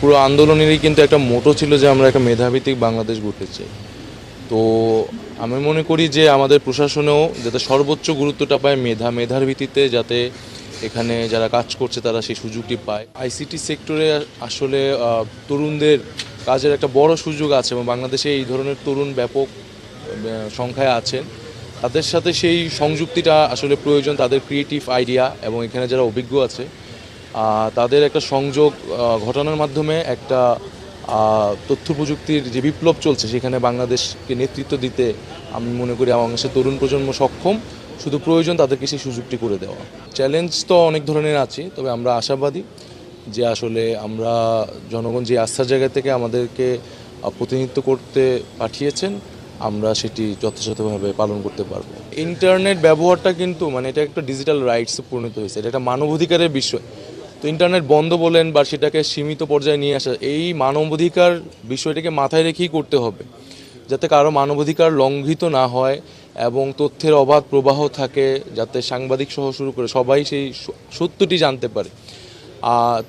পুরো আন্দোলনেরই কিন্তু একটা মোটো ছিল যে আমরা একটা মেধাভিত্তিক বাংলাদেশ গড়তে চাই। তো আমি মনে করি যে আমাদের প্রশাসনেও যাতে সর্বোচ্চ গুরুত্বটা পায় মেধা, মেধার ভিত্তিতে যাতে এখানে যারা কাজ করছে তারা সেই সুযোগটি পায়। আইসিটি সেক্টরে আসলে তরুণদের কাজের একটা বড় সুযোগ আছে এবং বাংলাদেশে এই ধরনের তরুণ ব্যাপক সংখ্যায় আছেন। তাদের সাথে সেই সংযুক্তিটা আসলে প্রয়োজন, তাদের ক্রিয়েটিভ আইডিয়া এবং এখানে যারা অভিজ্ঞ আছে তাদের একটা সংযোগ ঘটানোর মাধ্যমে একটা তথ্য প্রযুক্তির যে বিপ্লব চলছে সেখানে বাংলাদেশকে নেতৃত্ব দিতে আমি মনে করি আমার তরুণ প্রজন্ম সক্ষম। শুধু প্রয়োজন তাদেরকে সেই সুযোগটি করে দেওয়া। চ্যালেঞ্জ তো অনেক ধরনের আছে, তবে আমরা আশাবাদী যে আসলে আমরা জনগণ যে আস্থার জায়গা থেকে আমাদেরকে প্রতিনিধিত্ব করতে পাঠিয়েছেন আমরা সেটি যথাযথভাবে পালন করতে পারব। ইন্টারনেট ব্যবহারটা কিন্তু মানে এটা একটা ডিজিটাল রাইটসে পরিণত হয়েছে, এটা একটা মানবাধিকারের বিষয়। তো ইন্টারনেট বন্ধ বলেন বা সেটাকে সীমিত পর্যায়ে নিয়ে আসা, এই মানবাধিকার বিষয়টাকে মাথায় রেখেই করতে হবে, যাতে কারও মানবাধিকার লঙ্ঘিত না হয় এবং তথ্যের অবাধ প্রবাহ থাকে, যাতে সাংবাদিক সহ শুরু করে সবাই সেই সত্যটি জানতে পারে।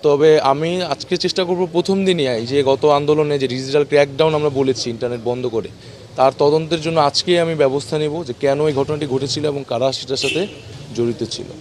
তবে আমি আজকে চেষ্টা করব প্রথম দিনই যে গত আন্দোলনে যে ডিজিটাল ক্র্যাকডাউন আমরা বলেছি, ইন্টারনেট বন্ধ করে তার তদন্তের জন্য আজকেই আমি ব্যবস্থা নেব যে কেন এই ঘটনাটি ঘটেছিল এবং কারা সেটার সাথে জড়িত ছিল।